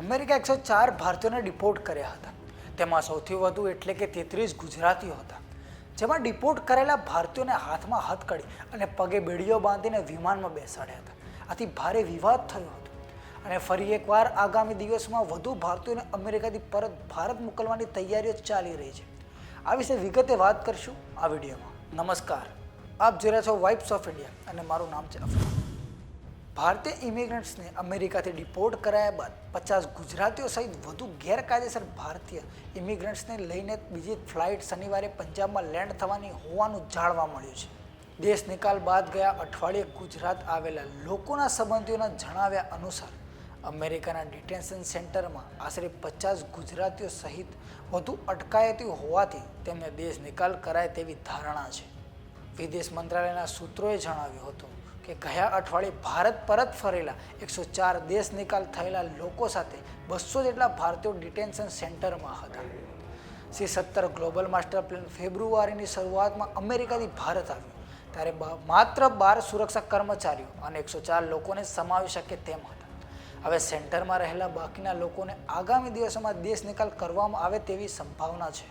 America એકસો ચાર ભારતીયોને ડિપોર્ટ કર્યા હતા. તેમાં સૌથી વધુ એટલે કે તેત્રીસ ગુજરાતીઓ હતા. જેમાં ડિપોર્ટ કરેલા ભારતીયોને હાથમાં હથકડી અને પગે બેડીઓ બાંધીને વિમાનમાં બેસાડ્યા હતા. આથી ભારે વિવાદ થયો હતો. અને ફરી એકવાર આગામી દિવસમાં વધુ ભારતીયોને અમેરિકાથી પરત ભારત મોકલવાની તૈયારીઓ ચાલી રહી છે. આ વિશે વિગતે વાત કરશું આ વિડીયોમાં. નમસ્કાર. આપ જોઈ રહ્યા છો વાઇબ્સ ઓફ ઇન્ડિયા અને મારું નામ છે અફરાન. ભારતીય ઇમિગ્રન્ટ્સને અમેરિકાથી ડિપોર્ટ કરાયા બાદ પચાસ ગુજરાતીઓ સહિત વધુ ગેરકાયદેસર ભારતીય ઇમિગ્રન્ટ્સને લઈને બીજી ફ્લાઇટ શનિવારે પંજાબમાં લેન્ડ થવાની હોવાનું જાણવા મળ્યું છે. દેશ નિકાલ બાદ ગયા અઠવાડિયે ગુજરાત આવેલા લોકોના સંબંધીઓના જણાવ્યા અનુસાર અમેરિકાના ડિટેન્શન સેન્ટરમાં આશરે પચાસ ગુજરાતીઓ સહિત વધુ અટકાયતી હોવાથી તેમને દેશ નિકાલ કરાય તેવી ધારણા છે. વિદેશ મંત્રાલયના સૂત્રોએ જણાવ્યું હતું કે ગયા અઠવાડિયે ભારત પરત ફરેલા એકસો ચાર દેશ નિકાલ થયેલા લોકો સાથે બસો જેટલા ભારતીયો ડિટેન્શન સેન્ટરમાં હતા. સી સત્તર ગ્લોબલ માસ્ટર પ્લાન ફેબ્રુઆરીની શરૂઆતમાં અમેરિકાથી ભારત આવ્યું. ત્યારે માત્ર બાર સુરક્ષા કર્મચારીઓ અને એકસો ચાર લોકોને સમાવી શકે તેમ હતા. હવે સેન્ટરમાં રહેલા બાકીના લોકોને આગામી દિવસોમાં દેશ નિકાલ કરવામાં આવે તેવી સંભાવના છે.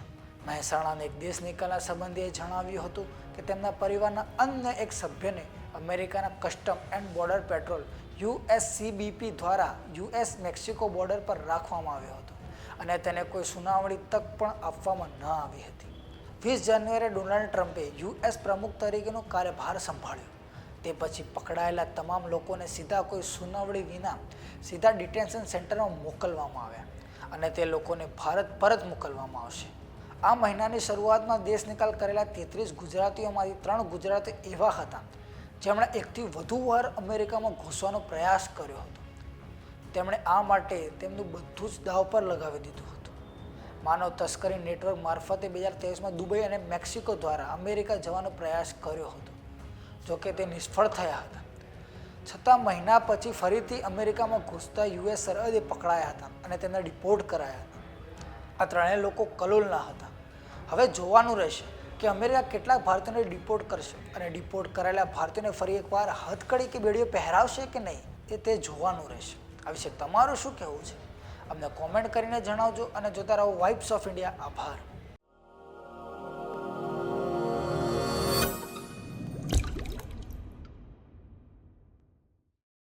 મહેસાણાના એક દેશ નિકાલના સંબંધીએ જણાવ્યું હતું કે તેમના પરિવારના અન્ય એક સભ્યને અમેરિકાના custom and border patrol USCBP દ્વારા યુએસ મેક્સિકો બોર્ડર પર રાખવામાં આવ્યો હતો અને તેને કોઈ સુનાવણી તક પણ આપવામાં ન આવી હતી. વીસ જાન્યુઆરીએ ડોનાલ્ડ ટ્રમ્પે યુએસ પ્રમુખ તરીકેનો કાર્યભાર સંભાળ્યો. તે પછી પકડાયેલા તમામ લોકોને સીધા કોઈ સુનાવણી વિના સીધા ડિટેન્શન સેન્ટરમાં મોકલવામાં આવ્યા અને તે લોકોને ભારત પરત મોકલવામાં આવશે. આ મહિનાની શરૂઆતમાં દેશ નિકાલ કરેલા તેત્રીસ ગુજરાતીઓમાંથી ત્રણ ગુજરાતી એવા હતા જેમણે એકથી વધુ વાર અમેરિકામાં ઘૂસવાનો પ્રયાસ કર્યો હતો. તેમણે આ માટે તેમનું બધું જ દાવ પર લગાવી દીધું હતું. માનવ તસ્કરી નેટવર્ક મારફતે બે હજાર ત્રેવીસમાં દુબઈ અને મેક્સિકો દ્વારા અમેરિકા જવાનો પ્રયાસ કર્યો હતો જોકે તે નિષ્ફળ થયા હતા. છતાં મહિના પછી ફરીથી અમેરિકામાં ઘૂસતા યુએસ સરહદે પકડાયા હતા અને તેમને ડિપોર્ટ કરાયા હતા. આ ત્રણેય લોકો કલોલના હતા. હવે જોવાનું રહેશે કે અમેરિકા કેટલાક ભારતીયોને ડિપોર્ટ કરશે અને ડિપોર્ટ કરાયેલા ભારતીયોને ફરી એકવાર હથકડી કે બેડીઓ પહેરાવશે કે નહીં એ તે જોવાનું રહેશે. આ વિશે તમારું શું કહેવું છે? અમને કોમેન્ટ કરીને જણાવજો અને જોતા રહો વાઇબ્સ ઓફ ઇન્ડિયા આભાર.